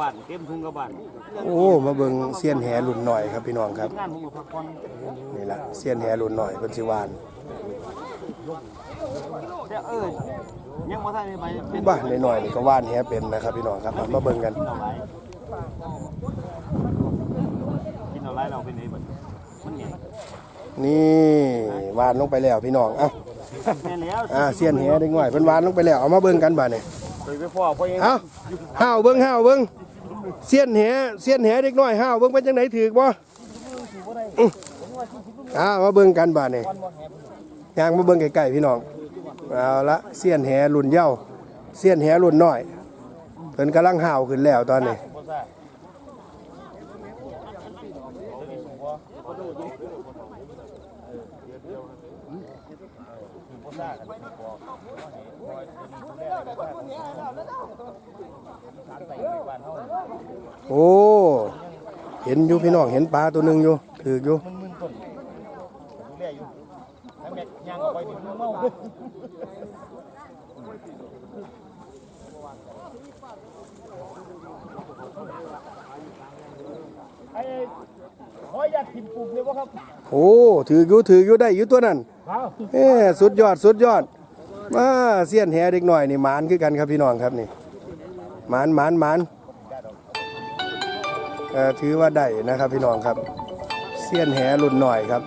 บ้านเต็มทุ่งกับบ้านโอ้มาเบิ่งเซียนแหรุ่นหน่อยครับพี่น้องครับงานผมก็พักผ่อนนี่ละเซียนแหรุ่นหน่อยเพิ่นสิวานแต่เออยังบ่ทันได้ไปเป็นบ้านหน่อยๆนี่ก็วานแหเป็นนะครับพี่น้องครับเอามาเบิ่งกันกินเอาไรกินเอาไรเราเป็นไงบัดมันเนี่ยนี่วานลงไปแล้วพี่น้องเอ้าแม่นแล้วอ่าเซียนแหเด็กน้อยเพิ่นวานลงไปแล้วเอามาเบิ่งกันบาดนี้เคยไปพ่อพ่อเองเอ้าห้าวเบิ่งห้าวเบิ่ง เซียนแหเซียนแหเด็กน้อยห้าวเบิ่งเป็นจังไดถูกบ่อื้ออ่ามาเบิ่งกันบาดนี้ย่างมาเบิ่งใกลๆพี่น้องเอาละเซียนแหรุ่นเยาเซียนแหรุ่นน้อยเพิ่นกำลังห้าวขึ้นแล้วตอนนี้ โอ้ เห็นอยู่พี่น้องเห็นปลาตัวหนึ่งอยู่ถืออยู่มันมึนต้นดูแลอยู่ถ้าแม่ย่างออกไปนี่มันเมาไอ้ขออยากกินปลูกเลยบ่ครับโอ้ถืออยู่ถืออยู่ได้อยู่ตัวนั้นครับเอ้สุดยอดสุดยอดมาเสี้ยนแหเด็กหน่อยนี่หมานคือกันครับพี่น้องครับนี่หมานหมานหมานเอ่อ ถือว่าได้นะครับพี่น้องครับเสี้ยนแหรุ่นหน่อยครับ